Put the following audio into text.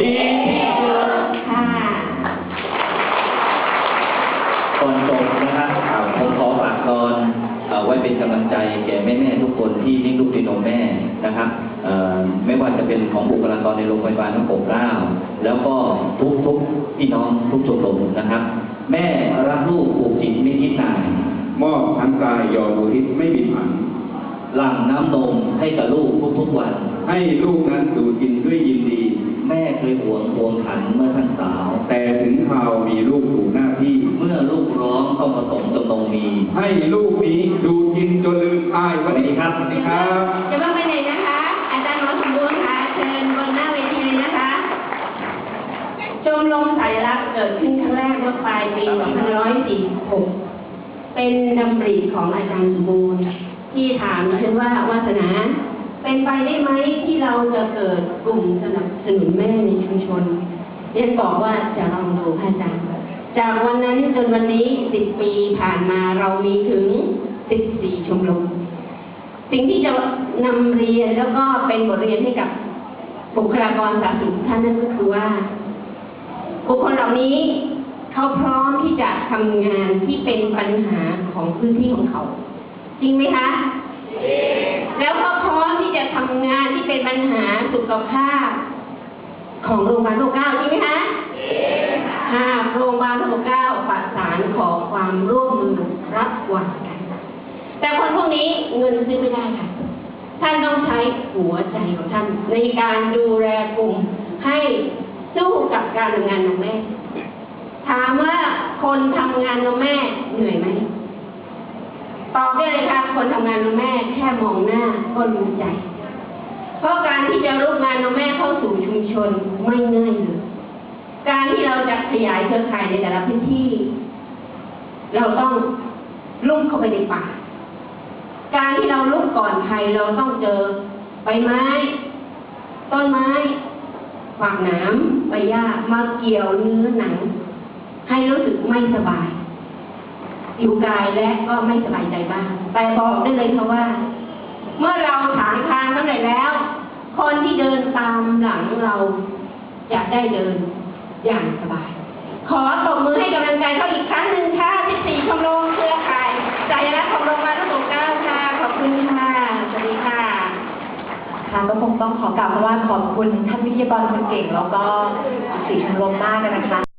ดีที่สุดค่ะก่อนจบนะครับอ่าผมขอฝากกรเอ่อไว้เป็นกำลังใจแก่แม่ๆทุกคนที่เลี้ยงลูกด้วยนมแม่นะครับเอ่อไม่ว่าจะเป็นของบุคลากรในโรงพยาบาลทั้งปกเกล้าแล้วก็ทุกๆพี่น้องทุกชมรมนะครับ แม่รักลูกผูกจิตไม่คิดนายมอบทั้งกายยอดูทิศไม่มีผันหลั่งน้ำนมให้กับลูกทุกๆวัน ให้ลูกนั้นดูกินด้วยยินดี แม่เคยห่วงห่วงขันเมื่อท่านสาว แต่ถึงคราวมีลูกถูกหน้าที่ เมื่อลูกร้องต้องประสงค์จำนงมี ให้ลูกนี้ดูกินจนลืมอายสวัสดีครับสวัสดีครับจะต้องไปไหนนะคะ อาจารย์หมอสมบูรณ์ค่ะเชิญบนหน้าเวทีเลยนะคะชมรมสายรักเกิดขึ้นครั้งแรกเมื่อปลายปี 2546 เป็นดำริของอาจารย์สมบูรณ์ที่ถามฉันว่าวาสนา เป็นไปได้ไหมที่เราจะเกิดกลุ่มสนับสนุนแม่ในชุมชนเรียนบอกว่าจะลองดูค่ะอาจารย์จากวันนั้นจนวันนี้10ปีผ่านมาเรามีถึง14ชมรมสิ่งที่จะนำเรียนแล้วก็เป็นบทเรียนให้กับบุคลากรสาธารณสุขท่านนั่นก็คือว่าบุคคลเหล่านี้เขาพร้อมที่จะทำงานที่เป็นปัญหาของพื้นที่ของเขา จริงไหมคะแล้วก็พร้อม ทำงานที่เป็นปัญหาสุขภาพ ของโรงพยาบาลพระเก้าจริงไหมคะหากโรงพยาบาลพระเก้าประสานขอความร่วมมือรับวางกันแต่คนพวกนี้เงินซื้อไม่ได้ค่ะท่านต้องใช้หัวใจของท่าน ในการดูแลกลุ่มให้สู้กับการทำงานของแม่ ถามว่าคนทำงานของแม่เหนื่อยไหมตอบได้เลยค่ะ คนทำงานของแม่แค่มองหน้าก็รู้ใจ เพราะการที่จะรุกงานของแม่เข้าสู่ชุมชนไม่ง่ายเลยการที่เราจะขยายเครือข่ายในแต่ละพื้นที่ เราต้องลุ่มเข้าไปในป่า การที่เราลุกก่อนใครเราต้องเจอใบไม้ ต้นไม้ฝากนามใบหญ้ามาเกี่ยวเนื้อหนัง ให้รู้สึกไม่สบายอยู่กายและก็ไม่สบายใจบ้าง แต่บอกได้เลยค่ะว่า เมื่อเราถางทาง สำเร็จแล้ว คนที่เดินตามหลังเราจะได้เดินอย่างสบาย ขอตบมือให้กำลังใจเขาอีกครั้งหนึ่งค่ะ14ชมรมเครือข่ายใจรักของโรงพยาบาลทั้งหมดเก้าค่ะ ขอบคุณค่ะ สวัสดีค่ะ ค่ะก็คงต้องขอกล่าวว่าขอบคุณท่านวิทยากรคนเก่งแล้วก็สีชมรมมากนะคะ